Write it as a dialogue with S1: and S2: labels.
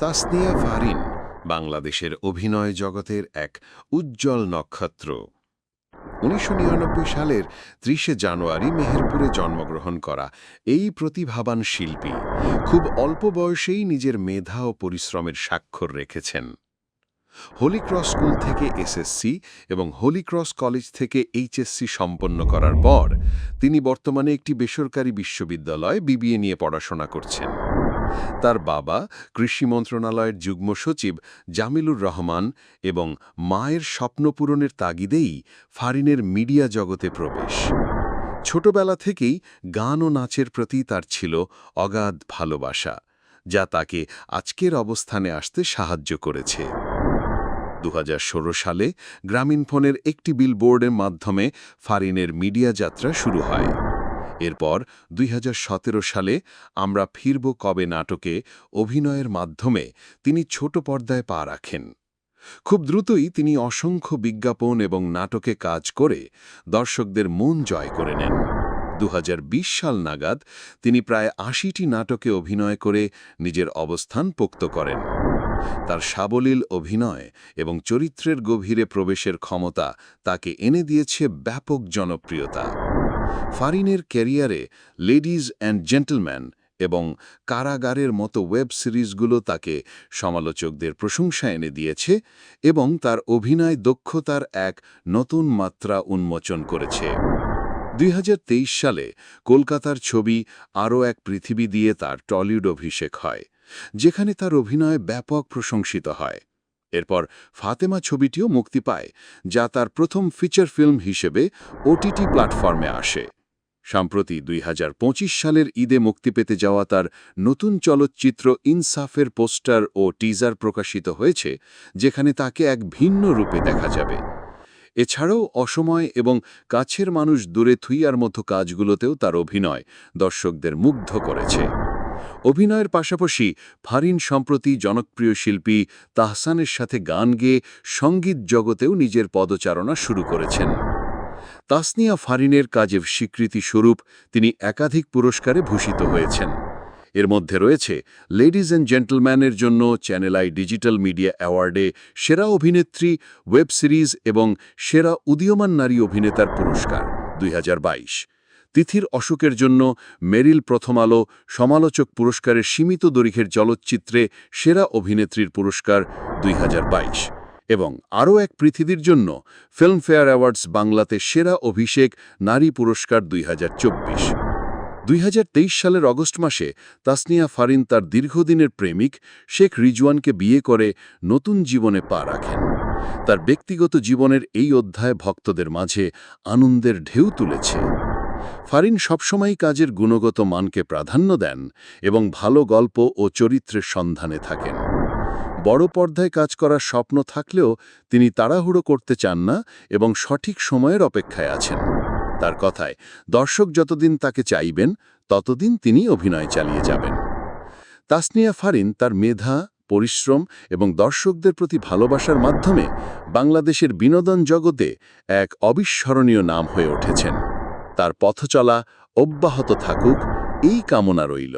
S1: তাসনিয়া ফারিন বাংলাদেশের অভিনয় জগতের এক উজ্জ্বল নক্ষত্র। উনিশশো নিরানব্বই সালের ত্রিশে জানুয়ারি মেহেরপুরে জন্মগ্রহণ করা এই প্রতিভাবান শিল্পী খুব অল্প বয়সেই নিজের মেধা ও পরিশ্রমের স্বাক্ষর রেখেছেন। হোলিক্রস স্কুল থেকে এসএসসি এবং হোলিক্রস কলেজ থেকে এইচএসসি সম্পন্ন করার পর তিনি বর্তমানে একটি বেসরকারি বিশ্ববিদ্যালয়ে বিবিএ নিয়ে পড়াশোনা করছেন। তার বাবা কৃষি মন্ত্রণালয়ের যুগ্ম সচিব জামিলুর রহমান এবং মায়ের স্বপ্ন পূরণের তাগিদেই ফারিনের মিডিয়া জগতে প্রবেশ। ছোটবেলা থেকেই গান ও নাচের প্রতি তার ছিল অগাধ ভালোবাসা, যা তাকে আজকের অবস্থানে আসতে সাহায্য করেছে। দু হাজার ষোল সালে গ্রামীণফোনের একটি বিলবোর্ডের মাধ্যমে ফারিনের মিডিয়া যাত্রা শুরু হয়। এরপর দুই হাজার সতেরো সালে আমরা ফিরব কবে নাটকে অভিনয়ের মাধ্যমে তিনি ছোট পর্দায় পা রাখেন। খুব দ্রুতই তিনি অসংখ্য বিজ্ঞাপন এবং নাটকে কাজ করে দর্শকদের মন জয় করে নেন। দু হাজার বিশ সাল নাগাদ তিনি প্রায় আশিটি নাটকে অভিনয় করে নিজের অবস্থান পোক্ত করেন। তার সাবলীল অভিনয় এবং চরিত্রের গভীরে প্রবেশের ক্ষমতা তাকে এনে দিয়েছে ব্যাপক জনপ্রিয়তা। ফারিনের ক্যারিয়ারে লেডিজ অ্যান্ড জেন্টলম্যান এবং কারাগারের মতো ওয়েব সিরিজগুলো তাকে সমালোচকদের প্রশংসা এনে দিয়েছে এবং তার অভিনয় দক্ষতার এক নতুন মাত্রা উন্মোচন করেছে। দুই হাজার তেইশ সালে কলকাতার ছবি আরও এক পৃথিবী দিয়ে তার টলিউড অভিষেক হয়। যেখানে তার অভিনয় ব্যাপক প্রশংসিত হয়। এরপর ফাতেমা ছবিটিও মুক্তি পায়, যা তার প্রথম ফিচার ফিল্ম হিসেবে ওটিটি প্ল্যাটফর্মে আসে। সম্প্রতি দুই হাজার পঁচিশ সালের ঈদে মুক্তি পেতে যাওয়া তার নতুন চলচ্চিত্র ইনসাফের পোস্টার ও টিজার প্রকাশিত হয়েছে, যেখানে তাকে এক ভিন্ন রূপে দেখা যাবে। এছাড়াও অসময় এবং কাছের মানুষ দূরে থুইয়ার মতো কাজগুলোতেও তার অভিনয় দর্শকদের মুগ্ধ করেছে। অভিনয়ের পাশাপাশি ফারিন সম্প্রতি জনপ্রিয় শিল্পী তাহসানের সাথে গান গেয়ে সংগীত জগতেও নিজের পদচারণা শুরু করেছেন। তাসনিয়া ফারিনের কাজের স্বীকৃতি স্বরূপ তিনি একাধিক পুরস্কারে ভূষিত হয়েছেন। এর মধ্যে রয়েছে লেডিজ অ্যান্ড জেন্টলম্যানের জন্য চ্যানেল আই ডিজিটাল মিডিয়া অ্যাওয়ার্ডে সেরা অভিনেত্রী, ওয়েব সিরিজ এবং সেরা উদীয়মান নারী অভিনেতার পুরস্কার, দুই হাজার বাইশ। তিথির অসুখের জন্য মেরিল প্রথম আলো সমালোচক পুরস্কারের সীমিত দৈর্ঘ্যের চলচ্চিত্রে সেরা অভিনেত্রীর পুরস্কার দুই হাজার বাইশ। এবং আরও এক পৃথিবীর জন্য ফিল্মফেয়ার অ্যাওয়ার্ডস বাংলাতে সেরা অভিষেক নারী পুরস্কার দুই দুই সালের অগস্ট মাসে তাসনিয়া ফারিন তার দীর্ঘদিনের প্রেমিক শেখ রিজওয়ানকে বিয়ে করে নতুন জীবনে পা রাখেন। তার ব্যক্তিগত জীবনের এই অধ্যায় ভক্তদের মাঝে আনন্দের ঢেউ তুলেছে। ফারিন সবসময়ই কাজের গুণগত মানকে প্রাধান্য দেন এবং ভালো গল্প ও চরিত্রের সন্ধানে থাকেন। বড় পর্দায় কাজ করার স্বপ্ন থাকলেও তিনি তাড়াহুড়ো করতে চান না এবং সঠিক সময়ের অপেক্ষায় আছেন। তার কথায়, দর্শক যতদিন তাকে চাইবেন, ততদিন তিনি অভিনয় চালিয়ে যাবেন। তাসনিয়া ফারিন তার মেধা, পরিশ্রম এবং দর্শকদের প্রতি ভালোবাসার মাধ্যমে বাংলাদেশের বিনোদন জগতে এক অবিস্মরণীয় নাম হয়ে উঠেছেন। তার পথচলা অব্যাহত থাকুক এই কামনা রইল।